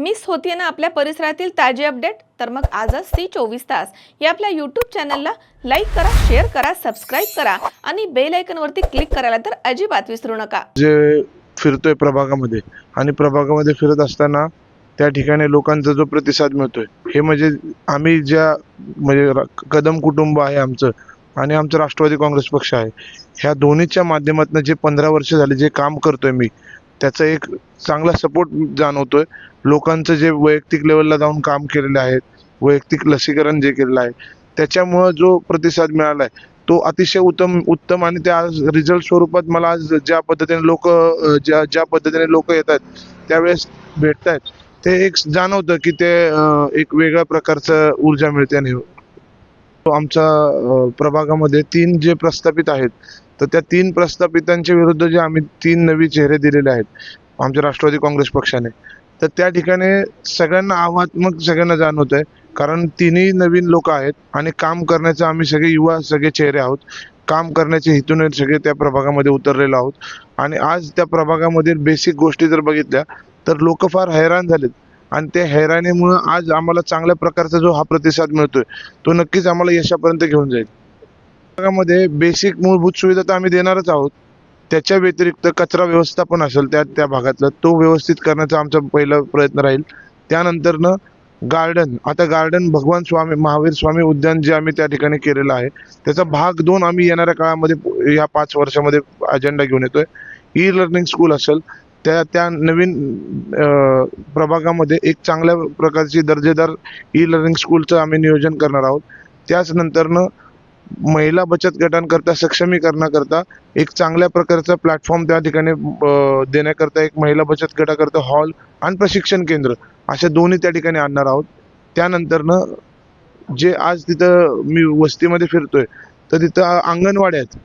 Miss होतीये ना आपल्या परिसरातील ताजे अपडेट? तर मग आजच सी चोवीस तास. या आपल्या यूट्यूब चॅनलला लाईक करा शेअर करा सबस्क्राईब करा आणि बेल आयकनवरती क्लिक करायला तर अजिबात विसरू नका. जे फिरतोय प्रभागामध्ये आणि प्रभागामध्ये फिरत असताना त्या ठिकाणी लोकांचा जो प्रतिसाद मिळतोय हे म्हणजे आम्ही ज्या म्हणजे कदम कुटुंब आहे आमचं आणि आमचं राष्ट्रवादी काँग्रेस पक्ष आहे ह्या दोन्हीच्या माध्यमातून जे पंधरा वर्ष झाले जे काम करतोय मी त्याचा एक चांगला सपोर्ट जाणवतोय. लोकांचं जे वैयक्तिक लेवलला जाऊन काम केलेलं आहे वैयक्तिक लसीकरण जे केलेलं आहे त्याच्यामुळं जो प्रतिसाद मिळाला आहे तो अतिशय उत्तम उत्तम आणि त्या रिझल्ट स्वरूपात मला आज ज्या पद्धतीने लोक ज्या ज्या पद्धतीने लोक येत आहेत त्यावेळेस भेटत आहेत ते एक जाणवतं की ते एक वेगळ्या प्रकारचं ऊर्जा मिळते आणि तो आमच्या प्रभागामध्ये तीन जे प्रस्थापित आहेत तर त्या तीन प्रस्थापितांच्या विरुद्ध जे आम्ही तीन नवी चेहरे दिलेले आहेत आमच्या राष्ट्रवादी काँग्रेस पक्षाने. तर त्या ठिकाणी सगळ्यांना आव्हात्मक सगळ्यांना जाणवत आहे कारण तिन्ही नवीन लोक आहेत आणि काम करण्याचे आम्ही सगळे युवा सगळे चेहरे आहोत. काम करण्याचे हेतूने सगळे त्या प्रभागामध्ये उतरलेलो आहोत. आणि आज त्या प्रभागामधील बेसिक गोष्टी जर बघितल्या तर लोक फार हैराण झालेत. आणि त्या हैराणीमुळं आज आम्हाला चांगल्या प्रकारचा जो हा प्रतिसाद मिळतोय तो नक्कीच आम्हाला यशापर्यंत घेऊन जाईल. भागामध्ये बेसिक मूलभूत सुविधा तर आम्ही देणारच आहोत. त्याच्या व्यतिरिक्त कचरा व्यवस्थापन असेल त्या त्या भागातलं तो व्यवस्थित करण्याचा आमचा पहिला प्रयत्न राहील. त्यानंतरनं गार्डन आता गार्डन भगवान स्वामी महावीर स्वामी उद्यान जे आम्ही त्या ठिकाणी केलेलं आहे त्याचा भाग दोन आम्ही येणाऱ्या काळामध्ये या पाच वर्षामध्ये अजेंडा घेऊन येतोय. ई लर्निंग स्कूल असेल त्या त्या नवीन प्रभागामध्ये एक चांगल्या प्रकारची दर्जेदार ई लर्निंग स्कूलचं आम्ही नियोजन करणार आहोत. त्याच नंतरनं महिला बचत गटांकरता सक्षमीकरणाकरता एक चांगल्या प्रकारचा प्लॅटफॉर्म त्या ठिकाणी देण्याकरता एक महिला बचत गटाकरता हॉल आणि प्रशिक्षण केंद्र अशा दोन्ही त्या ठिकाणी आणणार आहोत. त्यानंतरनं जे आज तिथं मी वस्तीमध्ये फिरतोय तर तिथं अंगणवाड्या आहेत.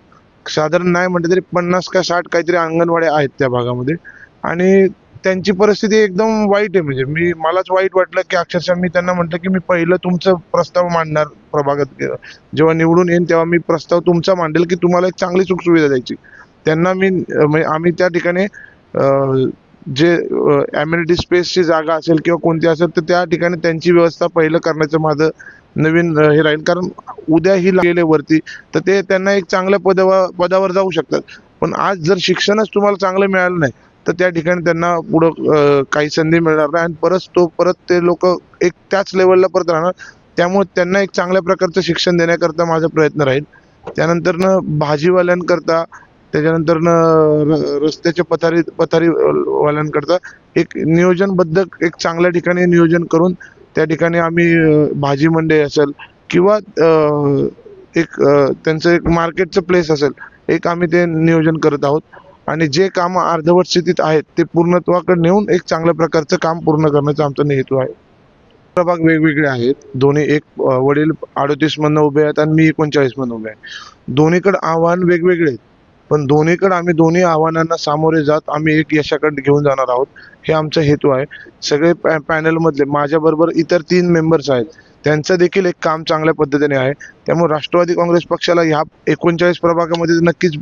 साधारण नाही म्हटलं तरी पन्नास का साठ काहीतरी अंगणवाड्या आहेत त्या भागामध्ये. आणि त्यांची परिस्थिती एकदम वाईट आहे. म्हणजे मी मलाच वाईट वाटलं की अक्षरशः मी त्यांना म्हटलं की मी पहिलं तुमचं प्रस्ताव मांडणार प्रभागात. जेव्हा निवडून येईन तेव्हा मी प्रस्ताव तुमचा मांडेल की तुम्हाला एक चांगली सुखसुविधा द्यायची. त्यांना मी म्हणजे आम्ही त्या ठिकाणी जे एम्युनिटी स्पेसची जागा असेल किंवा कोणती असेल तर त्या ठिकाणी त्यांची व्यवस्था पहिलं करण्याचं माझं नवीन हे राहील. कारण उद्या ही गेले वरती तर ते त्यांना एक चांगल्या पदावर पदावर जाऊ शकतात. पण आज जर शिक्षणच तुम्हाला चांगलं मिळालं नाही तर त्या ठिकाणी त्यांना पुढं काही संधी मिळणार नाही. आणि परत तो परत ते लोक एक त्याच लेवलला परत राहणार. त्यामुळे त्यांना एक चांगल्या प्रकारचं शिक्षण देण्याकरता माझा प्रयत्न राहील. त्यानंतरनं भाजीवाल्यांकरता त्याच्यानंतरनं र- रस्त्याच्या पथारी पथारी वाल्यांकरता एक नियोजनबद्ध एक चांगल्या ठिकाणी नियोजन करून त्या ठिकाणी आम्ही भाजी मंडई असेल किंवा एक त्यांचं एक मार्केटचं प्लेस असेल एक आम्ही ते नियोजन करत आहोत. आणि जे कामं अर्धवट स्थितीत आहेत ते पूर्णत्वाकडे नेऊन एक चांगल्या प्रकारचं काम पूर्ण करण्याचा आमचा हेतू आहे. प्रभाग वेगवेगळे आहेत. दोन्ही एक वडील अडोतीस मधनं उभे आहेत आणि मी एकोणचाळीस मधनं उभे आहे. दोन्हीकडे आव्हान वेगवेगळे आहेत. पण दोन्हीकडे आम्ही दोन्ही आव्हानांना सामोरे जात आम्ही एक यशाकडे घेऊन जाणार आहोत. हे आमचा हेतू आहे. सगळे पॅनल मधले माझ्या बरोबर इतर तीन मेंबर्स आहेत. त्यांचं देखील एक काम चांगल्या पद्धतीने आहे. त्यामुळे राष्ट्रवादी काँग्रेस पक्षाला ह्या एकोणचाळीस प्रभागामध्ये नक्कीच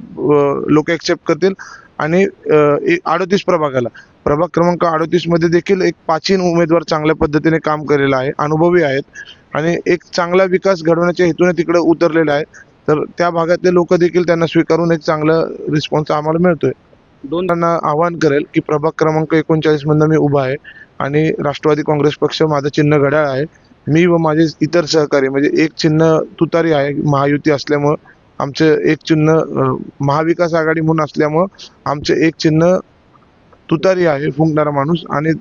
लोक एक्सेप्ट करतील. आणि अडोतीस प्रभागाला. प्रभाग क्रमांक अडोतीसमध्ये देखील एक पाचीन उमेदवार चांगल्या पद्धतीने काम केलेला आहे. अनुभवी आहेत. आणि एक चांगला विकास घडवण्याच्या हेतूने तिकडे उतरलेला आहे. तर त्या भागातले लोक देखील त्यांना स्वीकारून एक चांगला रिस्पॉन्स आम्हाला मिळतोय. दोन त्यांना आवाहन करेल की प्रभाग क्रमांक एकोणचाळीस मधनं मी उभा आहे. आणि राष्ट्रवादी काँग्रेस पक्ष माझं चिन्ह घड्याळ आहे. मी व माझे इतर सहकारी म्हणजे एक चिन्ह तुतारी आहे महायुती असल्यामुळं आमचं एक चिन्ह महाविकास आघाडी म्हणून असल्यामुळं आमचे एक चिन्ह तुतारी आहे फुंकणारा माणूस. आणि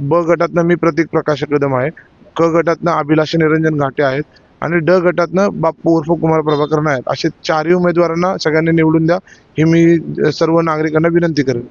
ब गटातनं मी प्रतीक प्रकाश कदम आहे. क गटातनं अभिलाष निरंजन घाटे आहेत. आणि ड गटातनं बाप्पू उर्फ कुमार प्रभाकर आहेत. असे चारही उमेदवारांना सगळ्यांनी निवडून द्या. ही मी सर्व नागरिकांना विनंती करेन.